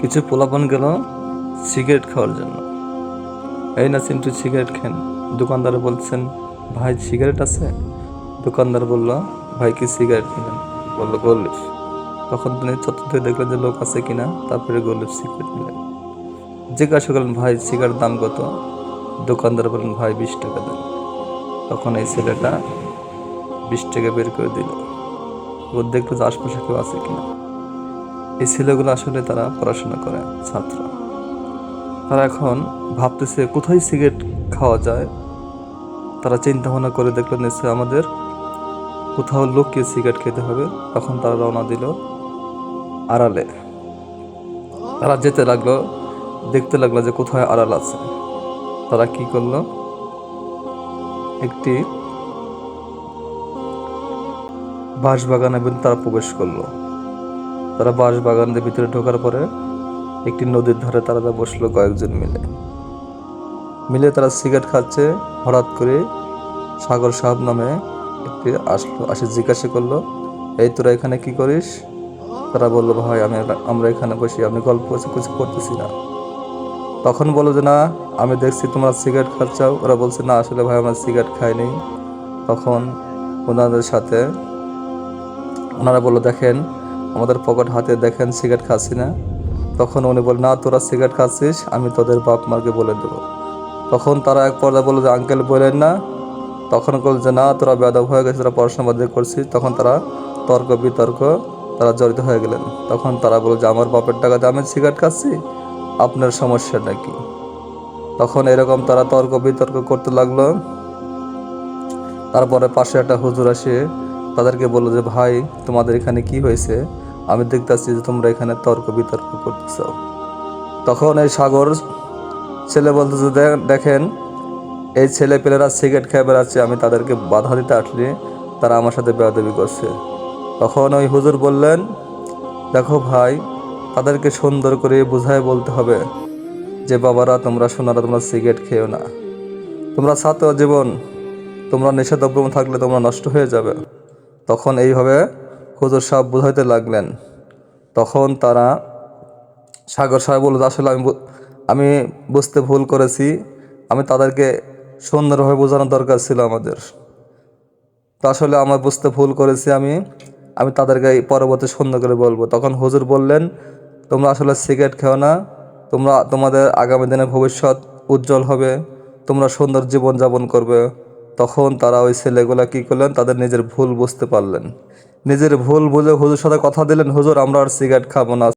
কিছু পোলাপন গেল সিগারেট খাওয়ার জন্য। এই না চিন্টু সিগারেট খেন। দোকানদার বলছেন, ভাই, সিগারেট আছে? দোকানদার বলল, ভাই, কি সিগারেট কিনেন? বলল, গোল্লিফ। তখন তিনি চতুর্থ দেখলেন যে লোক আছে কিনা, তারপরে গোল্লিফ সিগারেট নিলেন। জিজ্ঞাসা করলেন, ভাই সিগারেট দাম কত? দোকানদার বললেন, ভাই, বিশ টাকা দেন। তখন এই ছেলেটা বিশ টাকা বের করে দিল। ও দেখল যে আশপাশে কেউ আছে কিনা। এই ছেলেগুলো আসলে তারা পড়াশোনা করে, ছাত্র। তারা এখন ভাবতেছে কোথায় সিগারেট খাওয়া যায়। তারা চিন্তা ভাবনা করে দেখল নিশ্চয় আমাদের কোথাও লোককে সিগারেট খেতে হবে। তখন তারা রওনা দিল আড়ালে। তারা যেতে লাগল, দেখতে লাগল যে কোথায় আড়াল আছে। তারা কি করল? একটি বাঁশ বাগানের ভিতরে তারা প্রবেশ করল। তারা বাঁশ বাগানের ভিতরে ঢোকার পরে একটি নদীর ধারে তারা বসল কয়েকজন মিলে। মিলে তারা সিগারেট খাচ্ছে, হঠাৎ করে সাগর সাহেব নামে একটি আসলো, আসে জিজ্ঞাসা করল, এই তোরা এখানে কি করিস? তারা বলল, ভাই, আমি আমরা এখানে বসি, আমি গল্প কিছু করতেছি না। তখন বলো যে, না, আমি দেখছি তোমরা সিগারেট খাচ্ছাও। ওরা বলছে, না, আসলে ভাই, আমরা সিগারেট খাইনি তখন ওনাদের সাথে ওনারা বলল, দেখেন আমাদের পকেট হাতে দেখেন সিগারেট খাচ্ছি না। তখন উনি বল, না, তোরা সিগারেট খাচ্ছিস, আমি তোদের বাপ মাকে বলে দেবো। তখন তারা এক পর্যায়ে বলল যে, আঙ্কেল বলেন না? তখন বলল যে, না, তোরা বেদব হয়ে গেছে তোরা পড়াশোনা বাদ করছিস। তখন তারা তর্ক বিতর্ক, তারা জড়িত হয়ে গেলেন। তখন তারা বলল যে, আমার বাপের টাকাতে আমি সিগারেট খাচ্ছি, আপনার সমস্যাটা কি? তখন এরকম তারা তর্ক বিতর্ক করতে লাগল। তারপরে পাশে একটা হুজুর আসে, তাদেরকে বলল যে, ভাই, তোমাদের এখানে কি হয়েছে? আমি দেখতেছি যে তোমরা এখানে তর্ক বিতর্ক করতেছ। তখন এই সাগর ছেলে বলতেছে, "দে- দেখেন, এই ছেলে পেলেরা সিগারেট খেয়ে বেড়াচ্ছে, আমি তাদেরকে বাধা দিতে আসলে, তারা আমার সাথে বেয়াদবি করছে। তখন ওই হুজুর বললেন, দেখো ভাই, তাদেরকে সুন্দর করে বোঝায় বলতে হবে যে, বাবারা, তোমরা সোনারা, তোমরা সিগারেট খেও না। তোমরা ছাত্র জীবন, তোমরা নেশাদ্রব্য থাকলে তোমরা নষ্ট হয়ে যাবে। তখন এইভাবে হুজুর সাহেব বোঝাইতে লাগলেন। তখন তারা, সাগর সাহেব বলল, আসলে আমি আমি বুঝতে ভুল করেছি। আমি তাদেরকে সুন্দরভাবে বোঝানোর দরকার ছিল আমাদের। তো আসলে আমার বুঝতে ভুল করেছি, আমি আমি তাদেরকে পরবর্তী সুন্দর করে বলব। তখন হুজুর বললেন, তোমরা আসলে সিগারেট খেও না। তোমরা তোমাদের আগামী দিনে ভবিষ্যৎ উজ্জ্বল হবে। তোমরা সুন্দর জীবন যাপন করবে। তখন তারা ওই ছেলেগুলা কি করলেন? তাদের নিজের ভুল বুঝতে পারলেন। নিজের ভুল বুঝে হুজুর সাথে কথা দিলেন, হুজুর, আমরা আর সিগারেট খাব না।